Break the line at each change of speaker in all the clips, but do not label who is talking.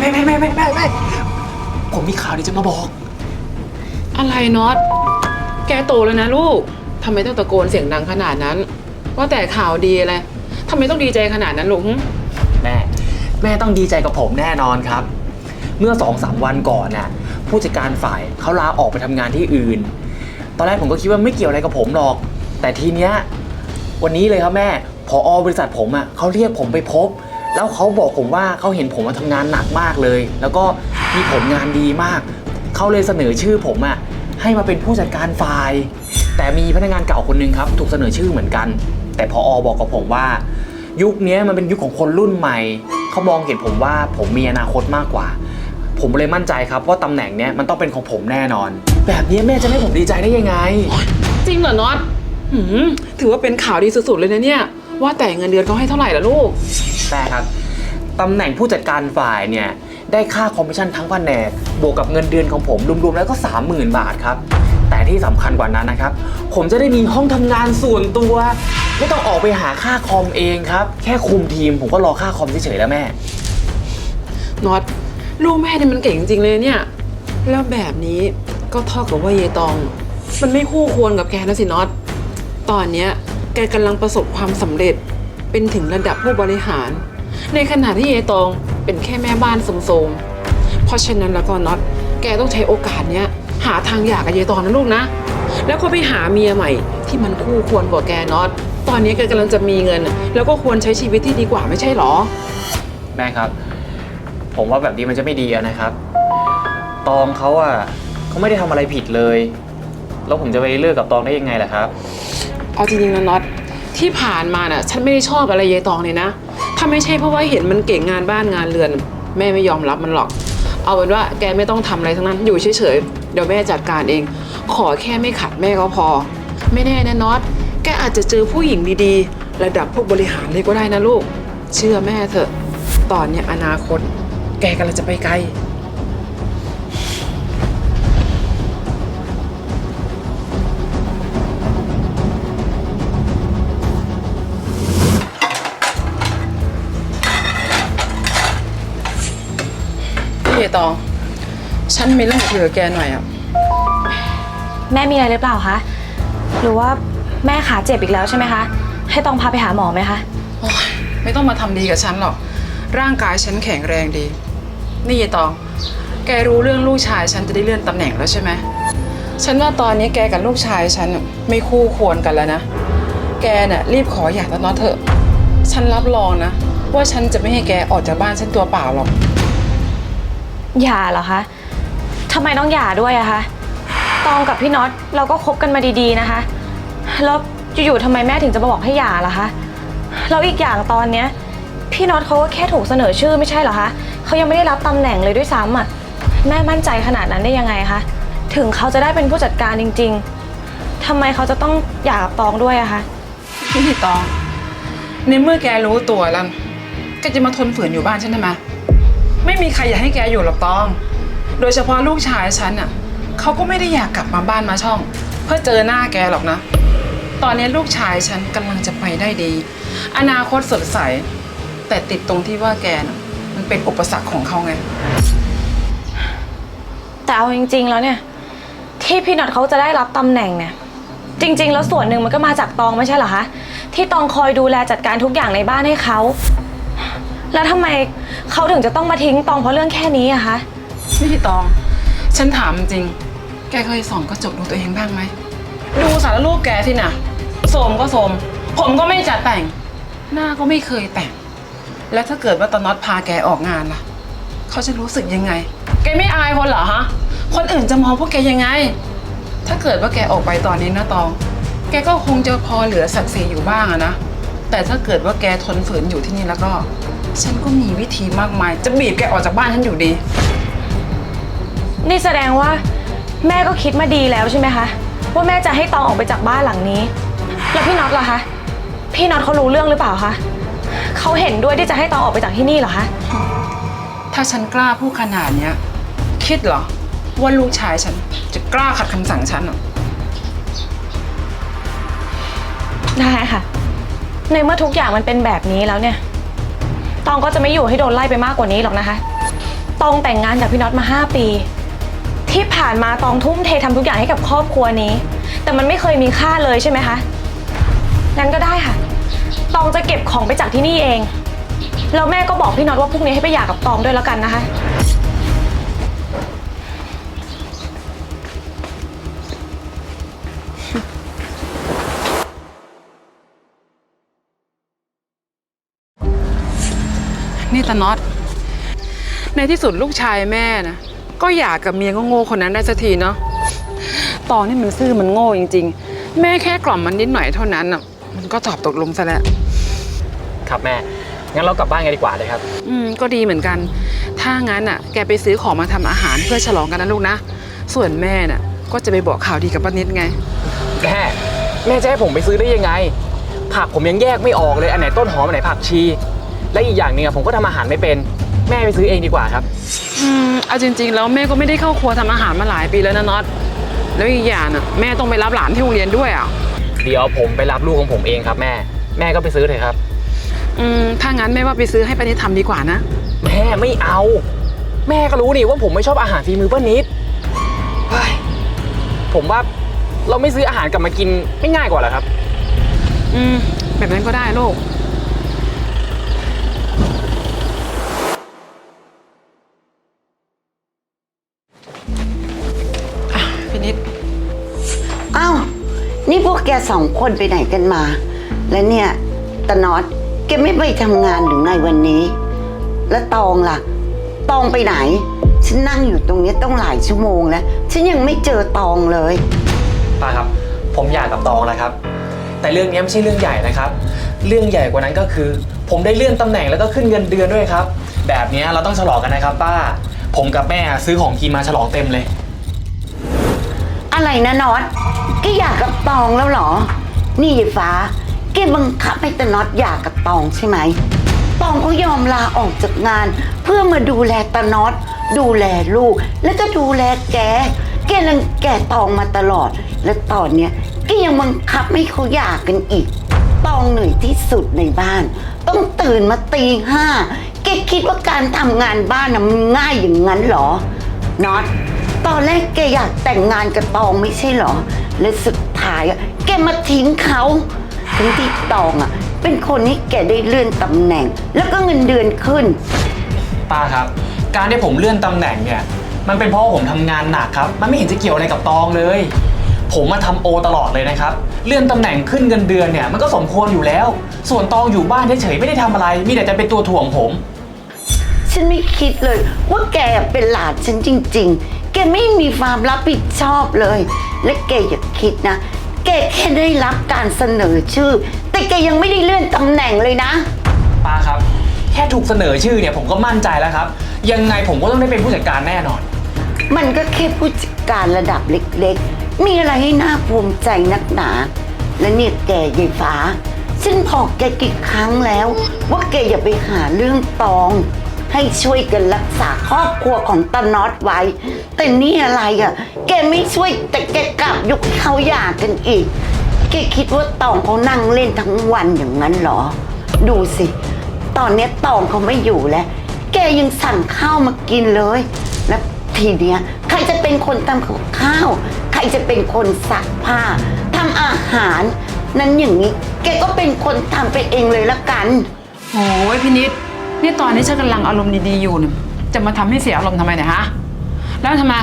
แม่แม่แม่แม่แม่แม่ผมมีข่าวดีจะมาบอก
อะไรน็อต แกโตแล้วนะลูก ทำไมต้องตะโกนเสียงดังขนาดนั้น ว่าแต่ข่าวดีอะไรทำไมต้องดีใจขนาดนั้นลูกหึ
แม่ แม่ต้องดีใจกับผมแน่นอนครับ เมื่อสองสามวันก่อนน่ะ ผู้จัดการฝ่ายเขาลาออกไปทำงานที่อื่น ตอนแรกผมก็คิดว่าไม่เกี่ยวอะไรกับผมหรอก แต่ทีเนี้ยวันนี้เลยครับแม่พออบริษัทผมอะเขาเรียกผมไปพบ แล้วเขาบอกผมว่าเขาเห็นผมมาทำงานหนักมากเลย แล้วก็มีผลงานดีมาก เขาเลยเสนอชื่อผมอะให้มาเป็นผู้จัดการฝ่าย แต่มีพนักงานเก่าคนหนึงครับ ถูกเสนอชื่อเหมือนกัน แต่พออบอกกับผมว่า ยุคนี้มันเป็นยุคของคนรุ่นใหม่ เขามองเห็นผมว่าผมมีอนาคตมากกว่า ผมเลยมั่นใจครับว่าตำแหน่งเนี้ยมันต้องเป็นของผมแน่นอน แบบนี้แม่จะไม่ให้ผมดีใจได้ยังไง
จริงเหรอน็อตหืมถือว่าเป็นข่าวดีสุดๆเลยนะเนี่ย ว่าแต่เงินเดือนเขาให้เท่าไหร่ล่ะลูก
ต่ครับตำแหน่งผู้จัดการฝ่ายเนี่ยได้ค่าคอมมิชชั่นทั้งแผนกบวกกับเงินเดือนของผมรวมๆแล้วก็ 30,000 บาทครับ แต่ที่สำคัญกว่านั้นนะครับ ผมจะได้มีห้องทำงานส่วนตัว ไม่ต้องออกไปหาค่าคอมเองครับ แค่คุมทีมผมก็รอค่าคอมเฉยๆแล้วแม่
น็อตลูกแม่เนี่ยมันเก่งจริงเลยเนี่ย แล้วแบบนี้ก็เท่ากับว่าเยตอง มันไม่คู่ควรกับแกนะสิน็อตตอนเนี้ยแกกำลังประสบความสำเร็จ เป็นถึงระดับผู้บริหาร ในขณะที่เยตองเป็นแค่แม่บ้านสมๆเพราะฉะนั้นแล้วก็น็อตแกต้องใช้โอกาสเนี้ยหาทางหย่ากับเยตองนะลูกนะ แล้วก็ไปหาเมียใหม่ ที่มันคู่ควรกว่าแกน็อตตอนนี้แกกำลังจะมีเงิน แล้วก็ควรใช้ชีวิตที่ดีกว่าไม่ใช่หรอ
แม่ครับ ผมว่าแบบนี้มันจะไม่ดีอะนะครับ ตองเขาอะเขาไม่ได้ทำอะไรผิดเลย แล้วผมจะไปเลิกกับตองได้ยังไงล่ะครับ
เอาจริงๆนะน็อต ที่ผ่านมาน่ะ ฉันไม่ได้ชอบอะไรยายตองเลยนะ ถ้าไม่ใช่เพราะว่าเห็นมันเก่งงานบ้านงานเรือน แม่ไม่ยอมรับมันหรอก เอาเป็นว่าแกไม่ต้องทำอะไรทั้งนั้น อยู่เฉยๆ เดี๋ยวแม่จัดการเอง ขอแค่ไม่ขัดแม่ก็พอ ไม่แน่นะน็อต แกอาจจะเจอผู้หญิงดีๆ ระดับพวกบริหารเลยก็ได้นะลูก เชื่อแม่เถอะ ตอนเนี้ยอนาคต แกกำลังจะไปไกล ตอง ฉันมีเรื่องคุยกับแกหน่อยอะ
แม่มีอะไรหรือเปล่าคะ หรือว่าแม่ขาเจ็บอีกแล้วใช่ไหมคะ ให้ต้องพาไปหาหมอไหมคะ
โอ๊ยไม่ต้องมาทำดีกับฉันหรอก ร่างกายฉันแข็งแรงดี นี่ยายตอง แกรู้เรื่องลูกชายฉันจะได้เลื่อนตำแหน่งแล้วใช่ไหม ฉันว่าตอนนี้แกกับลูกชายฉันน่ะไม่คู่ควรกันแล้วนะ แกน่ะรีบขอหย่าตอนนอตเถอะ ฉันรับรองนะ ว่าฉันจะไม่ให้แกออกจากบ้านฉันตัวเปล่าหรอก
หย่าเหรอคะทำไมต้องหย่าด้วยอะคะ ตองกับพี่น็อตเราก็คบกันมาดีๆนะคะ แล้วอยู่ๆทำไมแม่ถึงจะมาบอกให้หย่าล่ะคะ แล้วอีกอย่างตอนเนี้ยพี่น็อตเขาก็แค่ถูกเสนอชื่อไม่ใช่เหรอคะเขายังไม่ได้รับตำแหน่งเลยด้วยซ้ำอะแม่มั่นใจขนาดนั้นได้ยังไงคะ ถึงเขาจะได้เป็นผู้จัดการจริง ๆทำไมเขาจะต้องหย่ากับตองด้วยอะคะ
นี่ตอง ในเมื่อแกรู้ตัวแล้วแกจะมาทนฝืนอยู่บ้านฉันทำไม ไม่มีใครอยากให้แกอยู่หรอกตอง โดยเฉพาะลูกชายฉันอะเขาก็ไม่ได้อยากกลับมาบ้านมาช่อง เพื่อเจอหน้าแกหรอกนะ ตอนนี้ลูกชายฉันกำลังจะไปได้ดี อนาคตสดใส แต่ติดตรงที่ว่าแกน่ะมันเป็นอุปสรรคของเขาไง
แต่เอาจริง ๆ แล้วเนี่ย ที่พี่น็อตเขาจะได้รับตำแหน่งเนี่ย จริง ๆ แล้วส่วนหนึ่งมันก็มาจากตองไม่ใช่เหรอคะที่ตองคอยดูแลจัดการทุกอย่างในบ้านให้เขา แล้วทำไมเขาถึงจะต้องมาทิ้งตองเพราะเรื่องแค่นี้อะคะ
นี่ตอง ฉันถามจริง แกเคยส่องกระจกดูตัวเองบ้างไหม ดูสารรูปแกที่น่ะโสมก็โสม ผมก็ไม่จัดแต่ง หน้าก็ไม่เคยแต่ง แล้วถ้าเกิดว่าตอนน็อตพาแกออกงานล่ะ เขาจะรู้สึกยังไง แกไม่อายคนเหรอฮะ คนอื่นจะมองพวกแกยังไง ถ้าเกิดว่าแกออกไปตอนนี้นะตอง แกก็คงจะพอเหลือศักดิ์ศรีอยู่บ้างอะนะ แต่ถ้าเกิดว่าแกทนฝืนอยู่ที่นี่แล้วก็ ฉันก็มีวิธีมากมาย จะบีบแกออกจากบ้านฉันอยู่ดี
นี่แสดงว่า แม่ก็คิดมาดีแล้วใช่ไหมคะ ว่าแม่จะให้ตองออกไปจากบ้านหลังนี้ แล้วพี่น็อตล่ะคะ พี่น็อตเขารู้เรื่องหรือเปล่าคะเขาเห็นด้วยที่จะให้ตองออกไปจากที่นี่เหรอคะ
ถ้าฉันกล้าพูดขนาดเนี้ย คิดเหรอ ว่าลูกชายฉันจะกล้าขัดคำสั่งฉันเหรอ
ได้ค่ะ ในเมื่อทุกอย่างมันเป็นแบบนี้แล้วเนี่ย ตองก็จะไม่อยู่ให้โดนไล่ไปมากกว่านี้หรอกนะคะ ตองแต่งงานกับพี่น็อตมา 5 ปี ที่ผ่านมาตองทุ่มเททำทุกอย่างให้กับครอบครัวนี้ แต่มันไม่เคยมีค่าเลยใช่ไหมคะ งั้นก็ได้ค่ะ ตองจะเก็บของไปจากที่นี่เอง แล้วแม่ก็บอกพี่น็อตว่าพรุ่งนี้ให้ไปหย่ากับตองด้วยแล้วกันนะคะ
ตาน็อต ในที่สุดลูกชายแม่นะก็อยากกับเมียโง่ๆคนนั้นได้สักทีเนาะ ตอนนี้มันซื่อมันโง่จริง ๆ แม่แค่กล่อมมันนิดหน่อยเท่านั้นอะ มันก็ตอบตกลงซะแล้ว
ครับแม่ งั้นเรากลับบ้านกันดีกว่าเลยครับ
อืม ก็ดีเหมือนกัน ถ้างั้นอะ แกไปซื้อของมาทำอาหารเพื่อฉลองกันนะลูกนะ ส่วนแม่น่ะ ก็จะไปบอกข่าวดีกับป้านิดไง
แม่แม่จะให้ผมไปซื้อได้ยังไง ผักผมยังแยกไม่ออกเลย อันไหนต้นหอม อันไหนผักชี และอีกอย่างหนึงอะผมก็ทำอาหารไม่เป็น แม่ไปซื้อเองดีกว่าครับ
อืมเอาจริง ๆ แล้วแม่ก็ไม่ได้เข้าครัวทำอาหารมาหลายปีแล้วนะน็อตแล้วอีกอย่างน่ะแม่ต้องไปรับหลานที่โรงเรียนด้วยอะ
เดี๋ยวผมไปรับลูกของผมเองครับแม่ แม่ก็ไปซื้อเถอะครับ
อืมถ้างั้นแม่ว่าไปซื้อให้ป้านิดทำดีกว่านะ
แม่ไม่เอา แม่ก็รู้นี่ว่าผมไม่ชอบอาหารฝีมือป้านิดเฮ้ยผมว่าเราไม่ซื้ออาหารกลับมากินไม่ง่ายกว่าเหรอครับ
อืมแบบนั้นก็ได้ลูก
นี่พวกแกสองคนไปไหนกันมา แล้วเนี่ยตะน็อตแกไม่ไปทำงานหรือไงวันนี้ แล้วตองล่ะ ตองไปไหน ฉันนั่งอยู่ตรงนี้ต้องหลายชั่วโมงแล้ว ฉันยังไม่เจอตองเลย
ป้าครับ ผมอยากกับตองแล้วครับ แต่เรื่องนี้ไม่ใช่เรื่องใหญ่นะครับ เรื่องใหญ่กว่านั้นก็คือ ผมได้เลื่อนตำแหน่งแล้วก็ขึ้นเงินเดือนด้วยครับ แบบนี้เราต้องฉลองกันนะครับ ป้า ผมกับแม่ซื้อของกินมาฉลองเต็มเลย
อะไรนะน็อต แกอยากกับตองแล้วเหรอ นี่ยายฟ้า แกบังคับให้ตะน็อตอยากกับตองใช่ไหม ตองก็ยอมลาออกจากงาน เพื่อมาดูแลตะน็อต ดูแลลูก แล้วก็ดูแลแก แกรังแกตองมาตลอด และตอนเนี้ยแกยังบังคับให้เขาอยากกันอีก ตองเหนื่อยที่สุดในบ้าน ต้องตื่นมาตีห้าแกคิดว่าการทำงานบ้านน่ะมันง่ายอย่างนั้นเหรอน็อต ตอนแรกแกอยากแต่งงานกับตองไม่ใช่เหรอ และสุดท้ายอะแกมาทิ้งเขาทั้งที่ตองอะเป็นคนให้แกได้เลื่อนตำแหน่ง แล้วก็เงินเดือนขึ้น
ป้าครับ การที่ผมเลื่อนตำแหน่งเนี่ย มันเป็นเพราะว่าผมทำงานหนักครับ มันไม่เห็นจะเกี่ยวอะไรกับตองเลย ผมมาทำโอตลอดเลยนะครับ เลื่อนตำแหน่งขึ้นเงินเดือนเนี่ย มันก็สมควรอยู่แล้ว ส่วนตองอยู่บ้านเฉยๆไม่ได้ทำอะไร มีแต่จะเป็นตัวถ่วงผม
ฉันไม่คิดเลยว่าแกเป็นหลานฉันจริงๆแก ไม่มีความรับผิดชอบเลย และแกอย่าคิดนะ แกแค่ได้รับการเสนอชื่อ แต่แกยังไม่ได้เลื่อนตำแหน่งเลยนะ
ป้าครับ แค่ถูกเสนอชื่อเนี่ยผมก็มั่นใจแล้วครับ ยังไงผมก็ต้องได้เป็นผู้จัดการแน่นอน
มันก็แค่ผู้จัดการระดับเล็กๆ มีอะไรให้น่าภูมิใจนักหนา และเนี่ยแกยายฟ้า ฉันบอกแกกี่ครั้งแล้ว ว่าแกอย่าไปหาเรื่องตอง ให้ช่วยกันรักษาครอบครัวของตาน็อตไว้ แต่นี่อะไรอะ แกไม่ช่วยแต่แกกลับยกให้เขาหย่ากันอีก แกคิดว่าตองเขานั่งเล่นทั้งวันอย่างนั้นเหรอ ดูสิ ตอนเนี้ยตองเขาไม่อยู่แล้ว แกยังสั่งข้าวมากินเลย แล้วทีเนี้ยใครจะเป็นคนทำกับข้าว ใครจะเป็นคนซักผ้าทำอาหาร นั้นอย่างนี้ แกก็เป็นคนทำไปเองเลยละกัน
โอ้ยพี่นิด นี่ตอนนี้ฉันกำลังอารมณ์ดีๆอยู่เนี่ยจะมาทำให้เสียอารมณ์ทำไมเนี่ยฮะ แล้วทำไม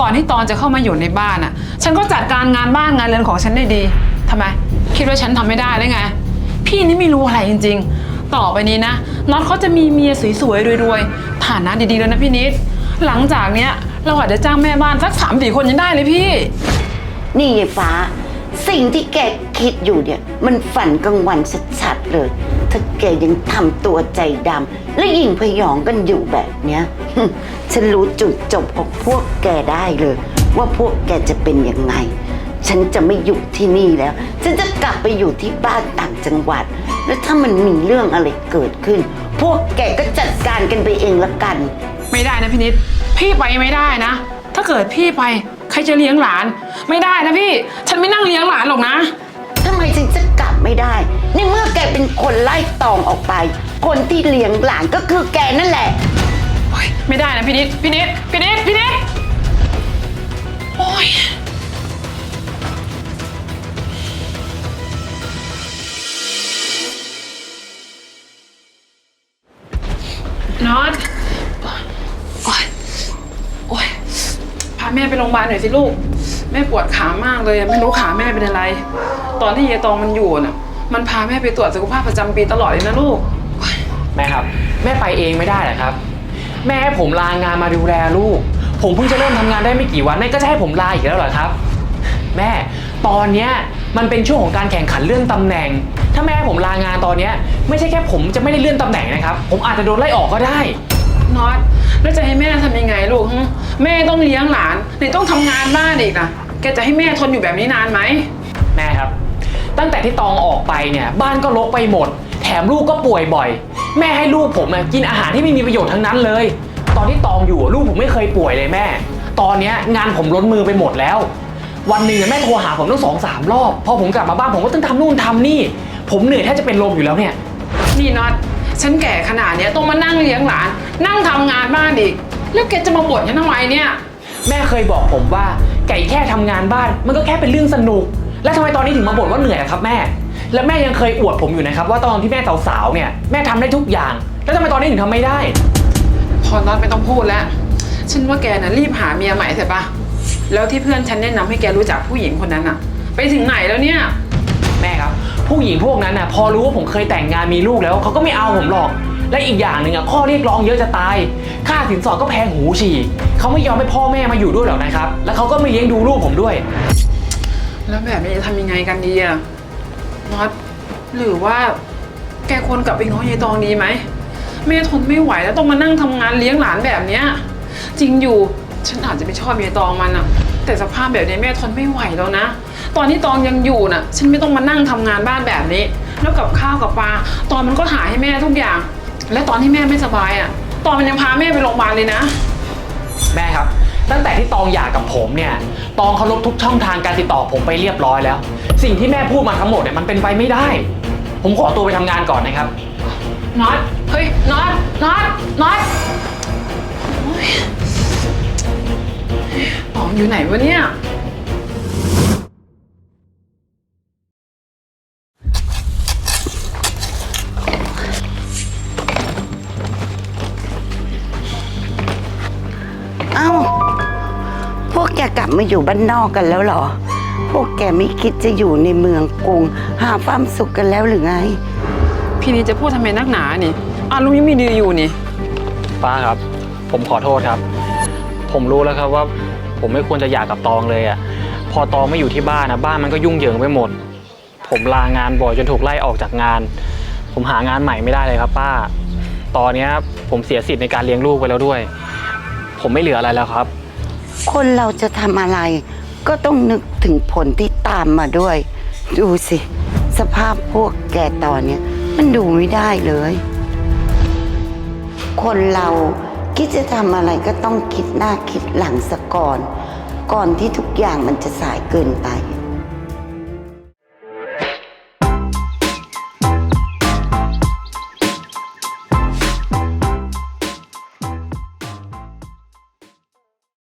ก่อนที่ตอนจะเข้ามาอยู่ในบ้านอะ ฉันก็จัดการงานบ้านงานเรือนของฉันได้ดีทำไม คิดว่าฉันทำไม่ได้เลยไง พี่นี่ไม่รู้อะไรจริง ๆ ต่อไปนี้นะน็อตเขาจะมีเมียสวยๆรวยๆฐานะดีๆแล้วนะพี่นิด หลังจากเนี้ยเราอาจจะจ้างแม่บ้านสักสามสี่คนยังได้เลยพี่
นี่ยายฟ้า สิ่งที่แกคิดอยู่เนี่ย มันฝันกลางวันชัดๆเลย ถ้าแกยังทำตัวใจดำและยิงพยองกันอยู่แบบเนี้ย ฉันรู้จุดจบของพวกแกได้เลย ว่าพวกแกจะเป็นยังไง ฉันจะไม่อยู่ที่นี่แล้ว ฉันจะกลับไปอยู่ที่บ้านต่างจังหวัด แล้วถ้ามันมีเรื่องอะไรเกิดขึ้น พวกแกก็จัดการกันไปเองละกัน
ไม่ได้นะพี่นิด พี่ไปไม่ได้นะ ถ้าเกิดพี่ไปใครจะเลี้ยงหลาน ไม่ได้นะพี่ ฉันไม่นั่งเลี้ยงหลานหรอกนะ
ทำไมฉันจะกลับไม่ได้ในเมื่อแกเป็น คนไล่ตองออกไป คนที่เลี้ยงหลานก็คือแกนั่นแหละ
โอ๊ยไม่ได้นะพี่นิด พี่นิด พี่นิด พี่นิด โอ้ยน็อต โอ้ยโอ้ยพาแม่ไปโรงพยาบาลหน่อยสิลูก แม่ปวดขามากเลยอะไม่รู้ขาแม่เป็นอะไร ตอนที่ยายตองมันอยู่น่ะ มันพาแม่ไปตรวจสุขภาพประจำปีตลอดเลยนะลูก
แม่ครับ แม่ไปเองไม่ได้เหรอครับ แม่ให้ผมลางานมาดูแลลูก ผมเพิ่งจะเริ่มทำงานได้ไม่กี่วันแม่ก็จะให้ผมลาอีกแล้วเหรอครับ แม่ตอนเนี้ยมันเป็นช่วงของการแข่งขันเลื่อนตำแหน่ง ถ้าแม่ให้ผมลางานตอนเนี้ยไม่ใช่แค่ผมจะไม่ได้เลื่อนตำแหน่งนะครับ ผมอาจจะโดนไล่ออกก็ได้
น็อตแล้วจะให้แม่ทำยังไงลูกหึแม่ต้องเลี้ยงหลานไหนต้องทำงานบ้านอีกนะแกจะให้แม่ทนอยู่แบบนี้นานไหม
แม่ครับ ตั้งแต่ที่ตองออกไปเนี่ยบ้านก็รกไปหมด แถมลูกก็ป่วยบ่อย แม่ให้ลูกผมอะกินอาหารที่ไม่มีประโยชน์ทั้งนั้นเลย ตอนที่ตองอยู่อะลูกผมไม่เคยป่วยเลยแม่ ตอนเนี้ยงานผมล้นมือไปหมดแล้ว วันหนึ่งอะแม่โทรหาผมตั้งสองสามรอบพอผมกลับมาบ้านผมก็ต้องทำนู่นทำนี่ ผมเหนื่อยแทบจะเป็นลมอยู่แล้วเนี่ย
นี่น็อตฉันแก่ขนาดเนี้ยต้องมานั่งเลี้ยงหลาน นั่งทำงานบ้านอีก แล้วแกจะมาบ่นฉันทำไมเนี่ย
แม่เคยบอกผมว่าไก่แค่ทำงานบ้าน มันก็แค่เป็นเรื่องสนุก แล้วทำไมตอนนี้ถึงมาบ่นว่าเหนื่อยอะครับแม่ และแม่ยังเคยอวดผมอยู่นะครับ ว่าตอนที่แม่สาวๆเนี่ยแม่ทำได้ทุกอย่าง แล้วทำไมตอนนี้ถึงทำไม่ได้
พอน็อตไม่ต้องพูดแล้ว ฉันว่าแกน่ะรีบหาเมียใหม่เถอะปะแล้วที่เพื่อนฉันแนะนำให้แกรู้จักผู้หญิงคนนั้นอะไปถึงไหนแล้วเนี่ย
แม่ครับ ผู้หญิงพวกนั้นน่ะพอรู้ว่าผมเคยแต่งงานมีลูกแล้วเขาก็ไม่เอาผมหรอก และอีกอย่างหนึ่งอะข้อเรียกร้องเยอะจะตาย ค่าสินสอดก็แพงหูฉี่เขาไม่ยอมให้พ่อแม่มาอยู่ด้วยหรอกนะครับ แล้วเขาก็ไม่เลี้ยงดูลูกผมด้วย
แล้วแบบนี้จะทำยังไงกันดีอะน็อตหรือว่า แกควรกลับไปง้อยายตองดีไหมแม่ทนไม่ไหวแล้วต้องมานั่งทำงานเลี้ยงหลานแบบเนี้ยจริงอยู่ฉันอาจจะไม่ชอบยายตองมันอะแต่สภาพแบบนี้แม่ทนไม่ไหวแล้วนะ ตอนที่ตองยังอยู่น่ะ ฉันไม่ต้องมานั่งทำงานบ้านแบบนี้ แล้วกับข้าวกับปลาตอนมันก็หาให้แม่ทุกอย่าง และตอนที่แม่ไม่สบายอะตอนมันยังพาแม่ไปโรงพยาบาลเลยนะ
แม่ครับ ตั้งแต่ที่ตองหย่ากับผมเนี่ย ตองเคารพทุกช่องทางการติดต่อผมไปเรียบร้อยแล้ว สิ่งที่แม่พูดมาทั้งหมดเนี่ยมันเป็นไปไม่ได้ ผมขอตัวไปทำงานก่อนนะครับ
น็อต เฮ้ย น็อต น็อต น็อตโอ๊ยอ๋ออยู่ไหนวะเนี่ย
มาอยู่บ้านนอกกันแล้วเหรอ พวกแกไม่คิดจะอยู่ในเมืองกรุง หาความสุขกันแล้วหรือไง
พี่นี่จะพูดทำไมนักหนานี่อะลุงยังมีดีอยู่นี่
ป้าครับ ผมขอโทษครับ ผมรู้แล้วครับว่า ผมไม่ควรจะหย่ากับตองเลยอะ่ะ พอตองไม่อยู่ที่บ้านนะบ้านมันก็ยุ่งเหยิงไปหมด ผมลางานบ่อยจนถูกไล่ออกจากงาน ผมหางานใหม่ไม่ได้เลยครับ ป้า ตอนเนี้ยผมเสียสิทธิ์ในการเลี้ยงลูกไปแล้วด้วย ผมไม่เหลืออะไรแล้วครับ
คนเราจะทำอะไร ก็ต้องนึกถึงผลที่ตามมาด้วย ดูสิ สภาพพวกแกตอนเนี้ยมันดูไม่ได้เลย คนเราคิดจะทำอะไรก็ต้องคิดหน้าคิดหลังซะก่อน ก่อนที่ทุกอย่างมันจะสายเกินไป